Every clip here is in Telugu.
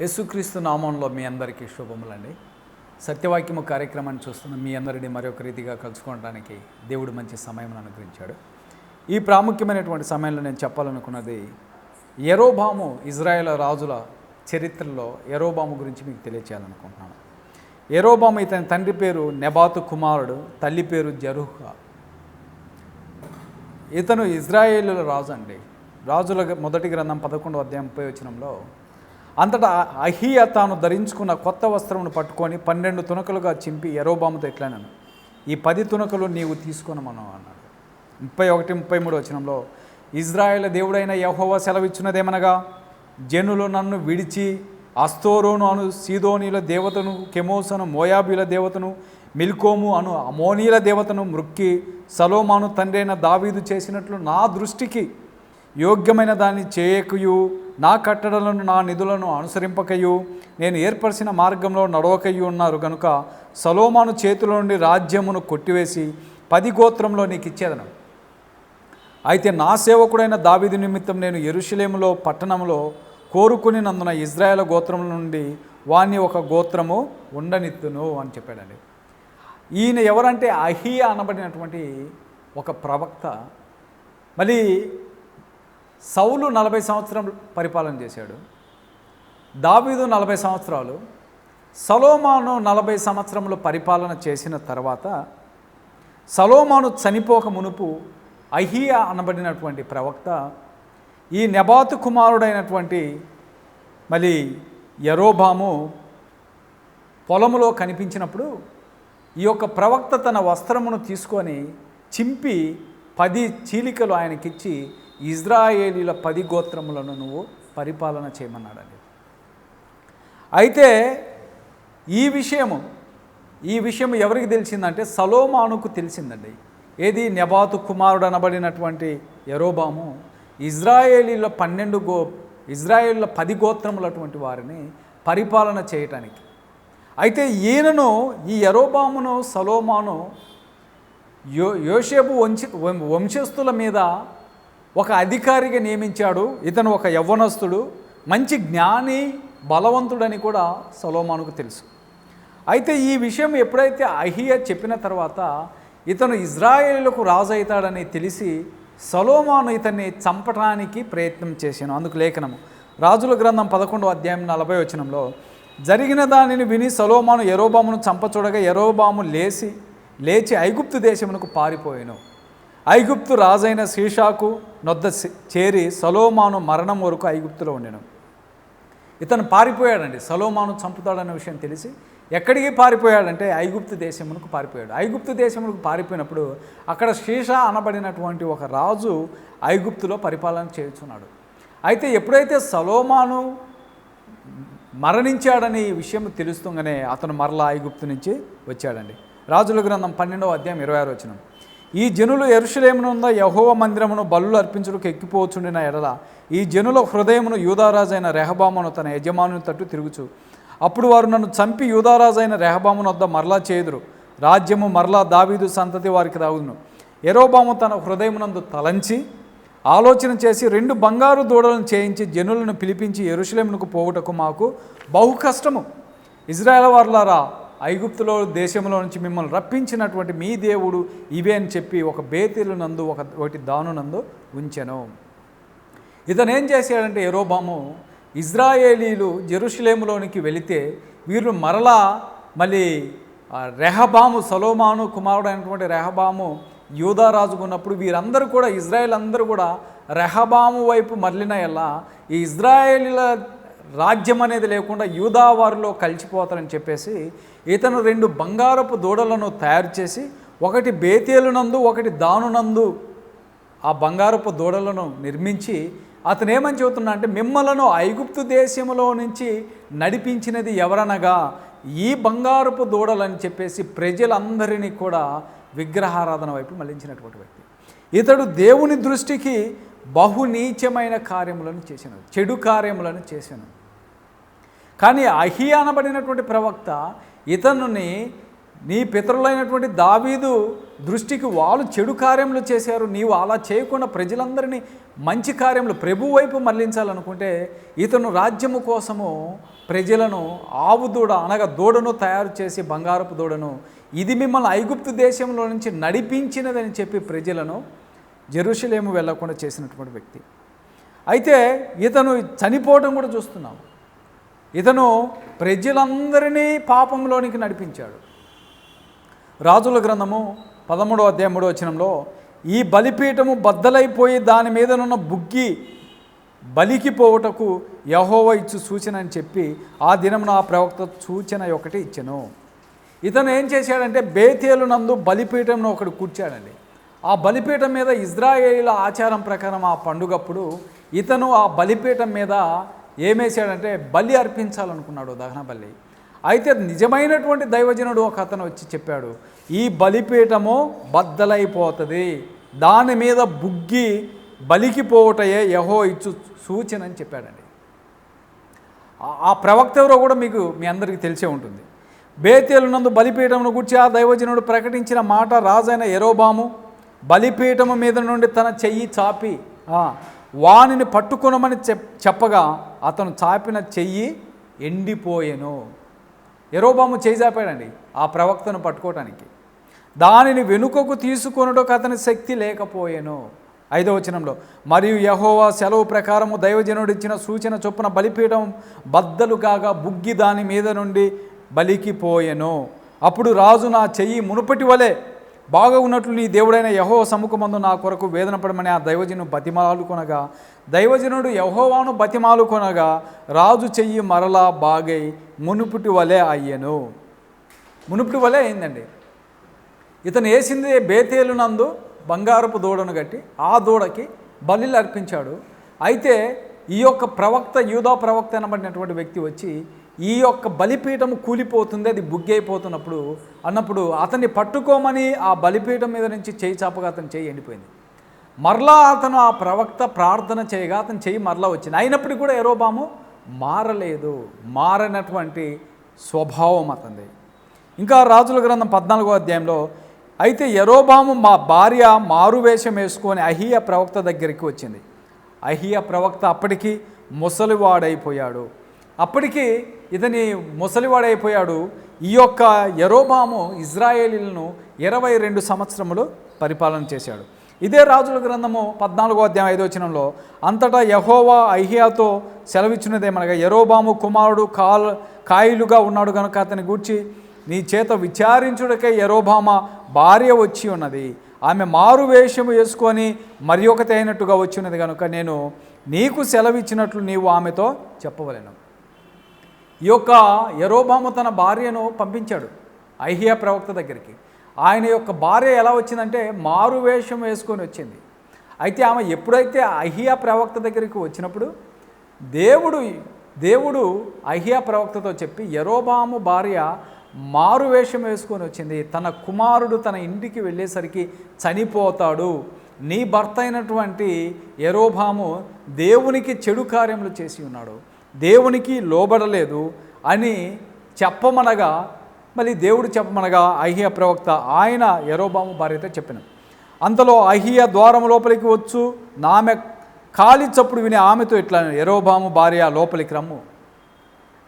యేసుక్రీస్తు నామంలో మీ అందరికీ శుభములండి. సత్యవాక్యము కార్యక్రమాన్ని చూస్తున్న మీ అందరిని మరొక రీతిగా కలుసుకోవడానికి దేవుడు మంచి సమయం అనుగ్రహించాడు. ఈ ప్రాముఖ్యమైనటువంటి సమయంలో నేను చెప్పాలనుకున్నది ఎరోబాము ఇజ్రాయెల్ రాజుల చరిత్రలో ఎరోబాము గురించి మీకు తెలియచేయాలనుకుంటున్నాను. ఎరోబాము ఇతని తండ్రి పేరు నెబాతు కుమారుడు తల్లి పేరు జరుహ. ఇతను ఇజ్రాయేలుల రాజు అండి. రాజుల మొదటి గ్రంథం పదకొండవ అధ్యాయం ముప్పై వచనంలో అంతటా అహియ తాను ధరించుకున్న కొత్త వస్త్రమును పట్టుకొని పన్నెండు తునకలుగా చింపి ఎరోబాముతో ఎట్లానను ఈ పది తునకలు నీవు తీసుకొనమను అన్నాడు. ముప్పై ఒకటి ముప్పై మూడు వచనంలో ఇజ్రాయేల్ దేవుడైన యహోవ సెలవిచ్చినదేమనగా జనులు నన్ను విడిచి అస్తోరోను అను సీదోనీల దేవతను కెమోసను మోయాబీల దేవతను మిల్కోము అను అమోనీల దేవతను మృక్కి సలోమాను తండ్రైన దావీదు చేసినట్లు నా దృష్టికి యోగ్యమైన దాన్ని చేయకయు నా కట్టడలను నా నిధులను అనుసరింపకయు. నేను ఏర్పరిచిన మార్గంలో నడవకయు ఉన్నారు కనుక సలోమాను చేతుల నుండి రాజ్యమును కొట్టివేసి పది గోత్రంలో నీకు ఇచ్చేదను అయితే నా సేవకుడైన దావిది నిమిత్తం నేను ఎరుషలేములో పట్టణంలో కోరుకుని నందున ఇజ్రాయేల్ గోత్రం నుండి వాణ్ణి ఒక గోత్రము ఉండనిత్తును అని చెప్పాడండి. ఈయన ఎవరంటే అహియా అనబడినటువంటి ఒక ప్రవక్త. మళ్ళీ సౌలు నలభై సంవత్సరం పరిపాలన చేశాడు. దావీదు నలభై సంవత్సరాలు. సలోమాను నలభై సంవత్సరములు పరిపాలన చేసిన తర్వాత సలోమాను చనిపోక మునుపు అహియా అనబడినటువంటి ప్రవక్త ఈ నెబాతు కుమారుడైనటువంటి మళ్ళీ యరోబాము పొలములో కనిపించినప్పుడు ఈ యొక్క ప్రవక్త తన వస్త్రమును తీసుకొని చింపి పది చీలికలు ఆయనకిచ్చి ఇజ్రాయేలీల పది గోత్రములను నువ్వు పరిపాలన చేయమన్నాడండి. అయితే ఈ విషయము ఈ విషయం ఎవరికి తెలిసిందంటే సలోమానుకు తెలిసిందండి. ఏది? నెబాతు కుమారుడు అనబడినటువంటి యరోబాము ఇజ్రాయేలీల పన్నెండు గో ఇజ్రాయేళ్ళ పది గోత్రములటువంటి వారిని పరిపాలన చేయటానికి. అయితే ఈయనను ఈ యరోబామును సలోమాను యో యోషేపు వంశ వం- వంశస్థుల మీద ఒక అధికారిగా నియమించాడు ఇతను ఒక యవ్వనస్తుడు మంచి జ్ఞాని బలవంతుడని కూడా సలోమానుకు తెలుసు. అయితే ఈ విషయం ఎప్పుడైతే అహియ చెప్పిన తర్వాత ఇతను ఇజ్రాయేలులకు రాజు అవుతాడని తెలిసి సలోమాను ఇతన్ని చంపడానికి ప్రయత్నం చేశాను. అందుకు లేఖనము. రాజుల గ్రంథం పదకొండవ అధ్యాయం నలభై వచనంలో జరిగిన దానిని విని సలోమాను ఎరోబామును చంపచూడగా ఎరోబాము లేచి లేచి ఐగుప్తు దేశమునకు పారిపోయాను. ఐగుప్తు రాజైన శీషాకు నొద్ద చేరి సలోమాను మరణం వరకు ఐగుప్తులో ఉండను. ఇతను పారిపోయాడండి. సలోమాను చంపుతాడన్న విషయం తెలిసి ఎక్కడికి పారిపోయాడంటే ఐగుప్తు దేశమునకు పారిపోయాడు. ఐగుప్తు దేశమునకు పారిపోయినప్పుడు అక్కడ శీష అనబడినటువంటి ఒక రాజు ఐగుప్తులో పరిపాలన చేయుచున్నాడు. అయితే ఎప్పుడైతే సలోమాను మరణించాడని ఈ విషయం తెలుస్తుండగానే అతను మరలా ఐగుప్తు నుంచి వచ్చాడండి. రాజుల గ్రంథం పన్నెండవ అధ్యాయం ఇరవై ఆరు వచ్చినాం ఈ జనులు ఎరుషులేమునున్న యహోవ మందిరమును బలులు అర్పించుటకు ఎక్కిపోవచ్చుండిన ఎడల. ఈ జనుల హృదయమును యూదారాజైన రెహబామును తన యజమానుని తట్టు తిరుగుచు. అప్పుడు వారు నన్ను చంపి యూదారాజైన రెహబామును వద్ద మరలా చేదురు రాజ్యము మరలా దావీదు సంతతి వారికి తాగును ఎరోబాము తన హృదయమునందు తలంచి ఆలోచన చేసి రెండు బంగారు దూడలను చేయించి జనులను పిలిపించి ఎరుషలేమునకు పోవుటకు మాకు బహు కష్టము. ఇజ్రాయెల్ వారులారా ఐగుప్తులో దేశంలో నుంచి మిమ్మల్ని రప్పించినటువంటి మీ దేవుడు ఇవే అని చెప్పి ఒక బేతీలు నందు ఒక ఒకటి దానునందు ఉంచెను. ఇతను ఏం చేశాడంటే ఎరోబాము ఇజ్రాయేలీలు జెరూషలేములోనికి వెళితే వీరు మరలా మళ్ళీ రెహబాము సలోమాను కుమారుడు అయినటువంటి రెహబాము యూదారాజుకు ఉన్నప్పుడు వీరందరూ కూడా ఇజ్రాయేల్ అందరూ కూడా రెహబాము వైపు మరలిన ఎలా ఈ ఇజ్రాయేలీల రాజ్యం అనేది లేకుండా యూదావారిలో కలిసిపోతారని చెప్పేసి ఇతను రెండు బంగారపు దూడలను తయారు చేసి ఒకటి బేతేలునందు ఒకటి దానునందు ఆ బంగారపు దూడలను నిర్మించి అతను ఏమని చెబుతున్నా అంటే మిమ్మలను ఐగుప్తు దేశంలో నుంచి నడిపించినది ఎవరనగా ఈ బంగారపు దూడలని చెప్పేసి ప్రజలందరినీ కూడా విగ్రహారాధన వైపు మళ్ళించినటువంటి వ్యక్తి. ఇతడు దేవుని దృష్టికి బహునీచమైన కార్యములను చేశాను చెడు కార్యములను చేశాను. కానీ అహి అనబడినటువంటి ప్రవక్త ఇతనుని నీ పితరులైనటువంటి దావీదు దృష్టికి వాళ్ళు చెడు కార్యములు చేశారు నీవు అలా చేయకుండా ప్రజలందరినీ మంచి కార్యములు ప్రభు వైపు మళ్ళించాలనుకుంటే ఇతను రాజ్యము కోసము ప్రజలను ఆవు దూడ అనగా దూడను తయారు చేసి బంగారపు దూడను ఇది మిమ్మల్ని ఐగుప్తు దేశంలో నుంచి నడిపించినదని చెప్పి ప్రజలను జెరూషలేము వెళ్ళకుండా చేసినటువంటి వ్యక్తి. అయితే ఇతను చనిపోవడం కూడా చూస్తున్నాం. ఇతను ప్రజలందరినీ పాపంలోనికి నడిపించాడు. రాజుల గ్రంథము పదమూడవ అధ్యాయం మూడో వచనంలో ఈ బలిపీఠము బద్దలైపోయి దాని మీదనున్న బుగ్గి బలికి పోవుటకు యహోవ ఇచ్చు సూచన అని చెప్పి ఆ దినమున ఆ ప్రవక్త సూచన ఒకటి ఇచ్చాను. ఇతను ఏం చేశాడంటే బేతేలు నందు బలిపీఠంను ఒకడు కూర్చాడండి. ఆ బలిపీఠం మీద ఇజ్రాయేలీల ఆచారం ప్రకారం ఆ పండుగప్పుడు ఇతను ఆ బలిపీఠం మీద ఏమేశాడంటే బలి అర్పించాలనుకున్నాడు దహన బలి. అయితే నిజమైనటువంటి దైవజనుడు ఒక అతను వచ్చి చెప్పాడు ఈ బలిపీఠము బద్దలైపోతుంది. దాని మీద బుగ్గి బలికి పోవటయే యహో ఇచ్చు సూచన అని చెప్పాడండి. ఆ- ప్రవక్త ఎవరో కూడా మీకు మీ అందరికీ తెలిసే ఉంటుంది. బేతేలు నందు బలిపీఠమును గుర్చి ఆ దైవజనుడు ప్రకటించిన మాట రాజైన ఎరోబాము బలిపీఠము మీద నుండి తన చెయ్యి చాపి వానిని పట్టుకొనమని చెప్ చెప్పగా అతను చాపిన చెయ్యి ఎండిపోయెను. ఎరోబాము చేయి చాపాడండి ఆ ప్రవక్తను పట్టుకోవటానికి దానిని వెనుకకు తీసుకొనుటకు అతని శక్తి లేకపోయెను. ఐదో వచనంలో మరియు యహోవా సెలవు ప్రకారము దైవజనుడు ఇచ్చిన సూచన చొప్పున బలిపీఠం బద్దలు కాగా బుగ్గి దాని మీద నుండి బలికి పోయెను. అప్పుడు రాజు నా చెయ్యి మునుపటి వలె బాగా ఉన్నట్లు నీ దేవుడైన యహో సముఖమందు నా కొరకు వేదన పడమని ఆ దైవజను బతిమాలు కొనగా దైవజనుడు యహోవాను బతిమాలు కొనగా రాజు చెయ్యి మరలా బాగై మునుపుటి వలె అయ్యను. మునుపుటి వలె అయిందండి ఇతను వేసింది బేతేలు నందు బంగారపు దూడను కట్టి ఆ దూడకి బలిలు అర్పించాడు. అయితే ఈ యొక్క ప్రవక్త యూదా ప్రవక్త అనబడినటువంటి వ్యక్తి వచ్చి ఈ యొక్క బలిపీఠం కూలిపోతుంది అది బుగ్గైపోతున్నప్పుడు అన్నప్పుడు అతన్ని పట్టుకోమని ఆ బలిపీఠం మీద నుంచి చేయి చాపగా అతను చేయి ఎండిపోయింది. మరలా అతను ఆ ప్రవక్త ప్రార్థన చేయగా అతను చేయి మరలా వచ్చింది. అయినప్పటికీ కూడా ఎరోబాము మారలేదు. మారనటువంటి స్వభావం అతంది ఇంకా రాజుల గ్రంథం పద్నాలుగో అధ్యాయంలో అయితే ఎరోబాము మా భార్య మారువేషం వేసుకొని అహియ ప్రవక్త దగ్గరికి వచ్చింది. అహియ ప్రవక్త అప్పటికి ముసలివాడైపోయాడు. అప్పటికి ఇతని ముసలివాడైపోయాడు. ఈ యొక్క ఎరోబాము ఇజ్రాయేలీలను ఇరవై రెండు సంవత్సరములు పరిపాలన చేశాడు. ఇదే రాజుల గ్రంథము పద్నాలుగో అధ్యాయం ఐదో వచనంలో అంతటా యహోవా అహియాతో సెలవిచ్చినదేమనగా ఎరోబాము కుమారుడు కాల్ కాయిలుగా ఉన్నాడు కనుక అతని గూర్చి నీ చేత విచారించుడకే ఎరోబామ భార్య వచ్చి ఉన్నది. ఆమె మారు వేషము వేసుకొని మరి ఒకటి అయినట్టుగా వచ్చి ఉన్నది కనుక నేను నీకు సెలవిచ్చినట్లు నీవు ఆమెతో చెప్పవలేను. ఈ యొక్క యరోబాము తన భార్యను పంపించాడు ఐహియా ప్రవక్త దగ్గరికి. ఆయన యొక్క భార్య ఎలా వచ్చిందంటే మారు వేషం వేసుకొని వచ్చింది. అయితే ఆమె ఎప్పుడైతే అహియా ప్రవక్త దగ్గరికి వచ్చినప్పుడు దేవుడు దేవుడు అహియా ప్రవక్తతో చెప్పి ఎరోబాము భార్య మారు వేషం వేసుకొని వచ్చింది తన కుమారుడు తన ఇంటికి వెళ్ళేసరికి చనిపోతాడు. నీ భర్త అయినటువంటి ఎరోబాము దేవునికి చెడు కార్యములు చేసి ఉన్నాడు. దేవునికి లోబడలేదు అని చెప్పమనగా మళ్ళీ దేవుడు చెప్పమనగా అహియ ప్రవక్త ఆయన ఎరోబాము భార్యతో చెప్పిన అంతలో అహియ ద్వారం లోపలికి వచ్చు నామె కాలి చప్పుడు విని ఆమెతో ఇట్లా ఎరోబాము భార్య లోపలికి రమ్ము.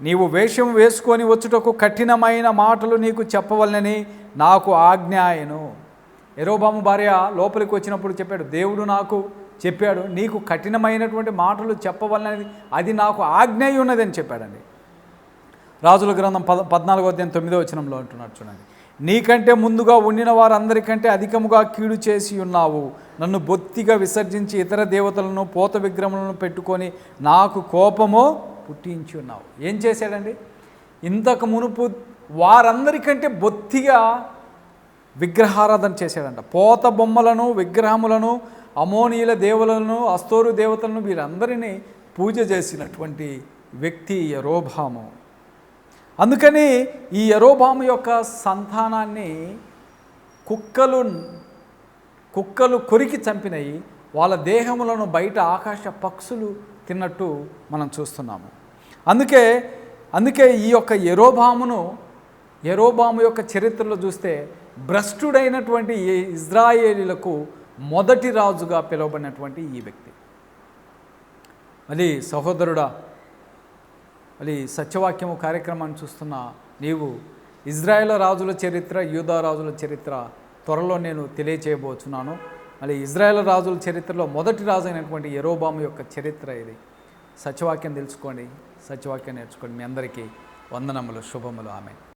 నీవు వేషం వేసుకొని వచ్చుటకు కఠినమైన మాటలు నీకు చెప్పవలనని నాకు ఆజ్ఞాయను ఎరోబాము భార్య లోపలికి వచ్చినప్పుడు చెప్పాడు దేవుడు నాకు చెప్పాడు నీకు కఠినమైనటువంటి మాటలు చెప్పవలనేది అది నాకు ఆజ్ఞాయి ఉన్నదని చెప్పాడండి. రాజుల గ్రంథం పద పద్నాలుగో అధ్యాయం తొమ్మిదో వచనంలో అంటున్నాడు చూడండి. నీకంటే ముందుగా ఉండిన వారందరికంటే అధికముగా కీడు చేసి ఉన్నావు. నన్ను బొత్తిగా విసర్జించి ఇతర దేవతలను పోత విగ్రహములను పెట్టుకొని నాకు కోపము పుట్టించి ఉన్నావు. ఏం చేశాడండి? ఇంతకు మునుపు వారందరికంటే బొత్తిగా విగ్రహారాధన చేశాడంట. పోత బొమ్మలను విగ్రహములను అమోనీయుల దేవులను అస్తోరు దేవతలను వీరందరినీ పూజ చేసినటువంటి వ్యక్తి యరోభాము అందుకని ఈ యరోభాము యొక్క సంతానాన్ని కుక్కలు కుక్కలు కొరికి చంపినవి వాళ్ళ దేహములను బయట ఆకాశ పక్షులు తిన్నట్టు మనం చూస్తున్నాము. అందుకే అందుకే ఈ యొక్క ఎరోబామును ఎరోబాము యొక్క చరిత్రలో చూస్తే భ్రష్టుడైనటువంటి ఈ ఇజ్రాయేలీలకు మొదటి రాజుగా పిలువబడినటువంటి ఈ వ్యక్తి. మళ్ళీ సహోదరుడా మళ్ళీ సత్యవాక్యము కార్యక్రమాన్ని చూస్తున్న నీవు ఇజ్రాయేల్ రాజుల చరిత్ర యూదా రాజుల చరిత్ర త్వరలో నేను తెలియచేయబోతున్నాను మళ్ళీ ఇజ్రాయేల్ రాజుల చరిత్రలో మొదటి రాజు అయినటువంటి ఎరోబాము యొక్క చరిత్ర ఇది. సత్యవాక్యం తెలుసుకోండి సత్యవాక్యం నేర్చుకోండి. మీ అందరికీ వందనములు శుభములు. ఆమె